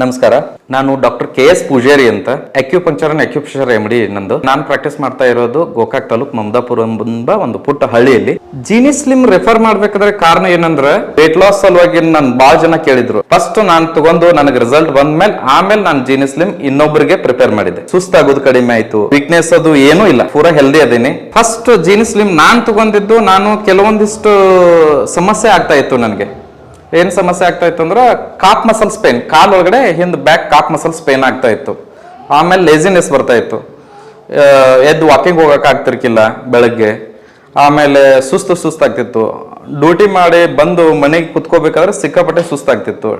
ನಮಸ್ಕಾರ. ನಾನು doctor K S Pujari ಅಂತ. ಅಕ್ಯುಪಂಕ್ಚರ್ ಅಂಡ್ ಅಕ್ಯುಪ್ರೆಷರ್ ಡಿ ನಂದು. ನಾನು ಪ್ರಾಕ್ಟೀಸ್ ಮಾಡ್ತಾ ಇರೋದು ಗೋಕಾಕ್ ತಾಲೂಕ್ ಮಮದಾಪುರ ಎಂಬ ಒಂದು ಪುಟ್ಟ ಹಳ್ಳಿಯಲ್ಲಿ. ಜೀನಿ ಸ್ಲಿಮ್ ರೆಫರ್ ಮಾಡ್ಬೇಕಾದ್ರೆ ಕಾರಣ ಏನಂದ್ರೆ ವೇಟ್ ಲಾಸ್ ಸಲುವಾಗಿ ನನ್ ಬಹಳ ಜನ ಕೇಳಿದ್ರು. ಫಸ್ಟ್ ನಾನು ತಗೊಂಡು ನನಗೆ ರಿಸಲ್ಟ್ ಬಂದ್ಮೇಲೆ ಆಮೇಲೆ ನಾನು ಜೀನಿ ಸ್ಲಿಮ್ ಇನ್ನೊಬ್ಬರಿಗೆ ಪ್ರಿಪೇರ್ ಮಾಡಿದೆ. ಸುಸ್ತಾಗೋದು ಕಡಿಮೆ ಆಯ್ತು. ವೀಕ್ನೆಸ್ ಅದು ಏನೂ ಇಲ್ಲ. ಪೂರಾ ಹೆಲ್ದಿ ಅದೇನೆ. ಫಸ್ಟ್ ಜೀನಿ ಸ್ಲಿಮ್ ನಾನು ತಗೊಂಡಿದ್ದು ನಾನು ಕೆಲವೊಂದಿಷ್ಟು ಸಮಸ್ಯೆ ಆಗ್ತಾ ಇತ್ತು ನನಗೆ. ಏನ್ ಸಮಸ್ಯೆ ಆಗ್ತಾ ಇತ್ತು ಅಂದ್ರೆ ಕಾಪ್ ಮಸಲ್ಸ್ ಪೇನ್ ಕಾಲ್ ಒಳಗಡೆ ಹಿಂದ್ ಬ್ಯಾಕ್ ಕಾಪ್ ಮಸಲ್ಸ್ ಪೇನ್ ಆಗ್ತಾ ಇತ್ತು. ಆಮೇಲೆ ಲೇಸಿನೆಸ್ ಬರ್ತಾ ಇತ್ತು. ಎದ್ದು ವಾಕಿಂಗ್ ಹೋಗಕ್ ಆಗ್ತಿರ್ಕಿಲ್ಲ ಬೆಳಗ್ಗೆ. ಆಮೇಲೆ ಸುಸ್ತು ಸುಸ್ತಾಗ್ತಿತ್ತು. ಡ್ಯೂಟಿ ಮಾಡಿ ಬಂದು ಮನೆಗೆ ಕುತ್ಕೋಬೇಕಾದ್ರೆ ಸಿಕ್ಕಾಪಟ್ಟೆ ಸುಸ್ತಾಗ್ತಿತ್ತು.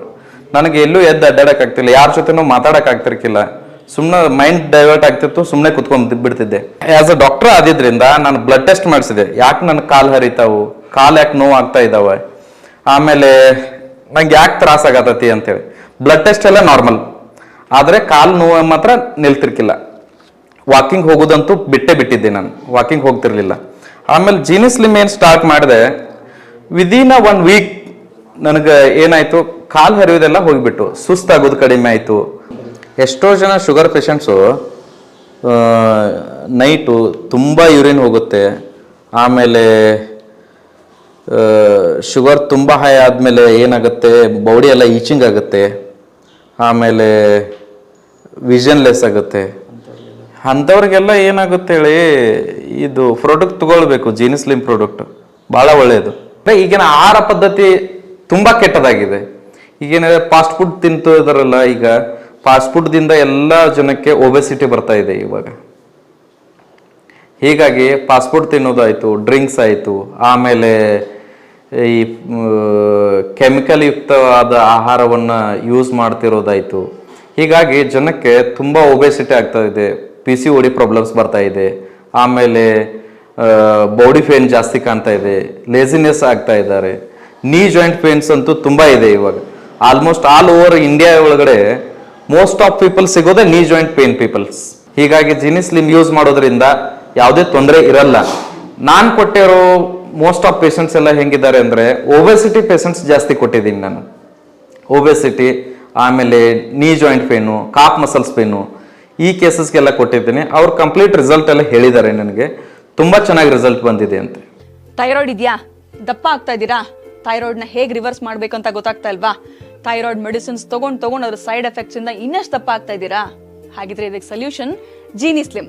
ನನಗೆ ಎಲ್ಲೂ ಎದ್ದು ಅಡ್ಡಾಡಕ್ ಆಗ್ತಿಲ್ಲ. ಯಾರ ಜೊತೆನೂ ಮಾತಾಡಕ್ ಆಗ್ತಿರ್ಕಿಲ್ಲ. ಸುಮ್ಮನೆ ಮೈಂಡ್ ಡೈವರ್ಟ್ ಆಗ್ತಿತ್ತು. ಸುಮ್ಮನೆ ಕುತ್ಕೊಂಡ್ ಬಿಡ್ತಿದ್ದೆ. ಆಸ್ ಅ ಡಾಕ್ಟರ್ ಆದಿದ್ರಿಂದ ನಾನು ಬ್ಲಡ್ ಟೆಸ್ಟ್ ಮಾಡಿಸಿದೆ. ಯಾಕೆ ನನ್ನ ಕಾಲ್ ಹರಿತಾವು? ಕಾಲ್ ಯಾಕೆ ನೋವು ಆಗ್ತಾ ಇದಾವೆ? ಆಮೇಲೆ ನಂಗೆ ಯಾಕೆ ತ್ರಾಸ ಅಂತ ಅಂತೇಳಿ. ಬ್ಲಡ್ ಟೆಸ್ಟ್ ಎಲ್ಲ ನಾರ್ಮಲ್ ಆದರೆ ಕಾಲು ನೋವು ಮಾತ್ರ ನಿಲ್ತಿರ್ಕಿಲ್ಲ. ವಾಕಿಂಗ್ ಹೋಗೋದಂತೂ ಬಿಟ್ಟೇ ಬಿಟ್ಟಿದ್ದೆ ನಾನು. ವಾಕಿಂಗ್ ಹೋಗ್ತಿರ್ಲಿಲ್ಲ. ಆಮೇಲೆ ಜೀನಿಸ್ಲಿಮ್ ಏನು ಸ್ಟಾರ್ಟ್ ಮಾಡಿದೆ ವಿದಿನ್ ಒನ್ ವೀಕ್ ನನಗೆ ಏನಾಯಿತು, ಕಾಲು ಹರಿಯೋದೆಲ್ಲ ಹೋಗಿಬಿಟ್ಟು ಸುಸ್ತಾಗೋದು ಕಡಿಮೆ ಆಯಿತು. ಎಷ್ಟೋ ಜನ ಶುಗರ್ ಪೇಷಂಟ್ಸು ನೈಟು ತುಂಬ ಯೂರಿನ್ ಹೋಗುತ್ತೆ. ಆಮೇಲೆ ಶುಗರ್ ತುಂಬ ಹೈ ಆದಮೇಲೆ ಏನಾಗುತ್ತೆ? ಬಾಡಿ ಎಲ್ಲ ಈಚಿಂಗ್ ಆಗುತ್ತೆ. ಆಮೇಲೆ ವಿಷನ್ ಲೆಸ್ ಆಗುತ್ತೆ. ಅಂಥವ್ರಿಗೆಲ್ಲ ಏನಾಗುತ್ತೆ ಹೇಳಿ, ಇದು ಪ್ರಾಡಕ್ಟ್ ತಗೊಳ್ಬೇಕು ಜೀನಿಸ್ಲಿಮ್ ಪ್ರೊಡಕ್ಟ್ ಪ್ರಾಡಕ್ಟ್ ಭಾಳ ಒಳ್ಳೆಯದು ಅಂದರೆ ಈಗಿನ ಆಹಾರ ಪದ್ಧತಿ ತುಂಬ ಕೆಟ್ಟದಾಗಿದೆ. ಈಗೇನಿದೆ ಫಾಸ್ಟ್ ಫುಡ್ ತಿಂತಿದಾರಲ್ಲ ಈಗ ಫಾಸ್ಟ್ ಫುಡ್ದಿಂದ ಎಲ್ಲ ಜನಕ್ಕೆ ಒಬೆಸಿಟಿ ಬರ್ತಾ ಇದೆ ಇವಾಗ. ಹೀಗಾಗಿ ಫಾಸ್ಟ್ ಫುಡ್ ತಿನ್ನೋದಾಯಿತು ಡ್ರಿಂಕ್ಸ್ ಆಯಿತು, ಆಮೇಲೆ ಈ ಕೆಮಿಕಲ್ ಯುಕ್ತವಾದ ಆಹಾರವನ್ನು ಯೂಸ್ ಮಾಡ್ತಿರೋದಾಯಿತು. ಹೀಗಾಗಿ ಜನಕ್ಕೆ ತುಂಬ ಒಬೆಸಿಟಿ ಆಗ್ತಾ ಇದೆ ಪಿ ಸಿ ಓಡಿ ಪ್ರಾಬ್ಲಮ್ಸ್ ಬರ್ತಾ ಇದೆ, ಆಮೇಲೆ ಬಾಡಿ ಪೇನ್ ಜಾಸ್ತಿ ಕಾಣ್ತಾ ಇದೆ ಲೇಸಿನೆಸ್ ಆಗ್ತಾ ಇದ್ದಾರೆ. ನೀ ಜಾಯಿಂಟ್ ಪೇನ್ಸ್ ಅಂತೂ ತುಂಬ ಇದೆ ಇವಾಗ. ಆಲ್ಮೋಸ್ಟ್ ಆಲ್ ಓವರ್ ಇಂಡಿಯಾ ಒಳಗಡೆ ಮೋಸ್ಟ್ ಆಫ್ ಪೀಪಲ್ ಸಿಗೋದೇ ನೀ ಜಾಯಿಂಟ್ ಪೇನ್ ಪೀಪಲ್ಸ್ ಹೀಗಾಗಿ ಜಿನಿ ಸ್ಲಿಮ್ ಯೂಸ್ ಮಾಡೋದ್ರಿಂದ ಯಾವುದೇ ತೊಂದರೆ ಇರಲ್ಲ. ನಾನು ಕೊಟ್ಟಿರೋ ಮೋಸ್ಟ್ ಆಫ್ ಪೇಷಂಟ್ಸ್ ಎಲ್ಲ ಹೆಂಗಿದ್ದಾರೆ ಅಂದರೆ ಓಬೆಸಿಟಿ ಪೇಷಂಟ್ಸ್ ಜಾಸ್ತಿ ಕೊಟ್ಟಿದ್ದೀನಿ ನಾನು. ಓಬೆಸಿಟಿ ಆಮೇಲೆ knee joint pain calf muscles pain ಈ ಕೇಸಸ್ಗೆಲ್ಲ ಕೊಟ್ಟಿದ್ದೀನಿ. ಅವ್ರು ಕಂಪ್ಲೀಟ್ ರಿಸಲ್ಟ್ ಎಲ್ಲ ಹೇಳಿದ್ದಾರೆ ನನಗೆ. ತುಂಬ ಚೆನ್ನಾಗಿ ರಿಸಲ್ಟ್ ಬಂದಿದೆ ಅಂತ. ಥೈರಾಯ್ಡ್ ಇದೆಯಾ? ದಪ್ಪ ಆಗ್ತಾ ಇದ್ದೀರಾ? ಥೈರಾಯ್ಡ್ನ ಹೇಗೆ ರಿವರ್ಸ್ ಮಾಡಬೇಕು ಅಂತ ಗೊತ್ತಾಗ್ತಾ ಇಲ್ವಾ? ಥೈರಾಯ್ಡ್ ಮೆಡಿಸಿನ್ಸ್ ತೊಗೊಂಡು ತೊಗೊಂಡು ಅದ್ರ ಸೈಡ್ ಎಫೆಕ್ಟ್ಸಿಂದ ಇನ್ನಷ್ಟು ದಪ್ಪ ಆಗ್ತಾ ಇದ್ದೀರಾ? ಹಾಗಿದ್ರೆ ಇದಕ್ಕೆ solution Jeeni Slim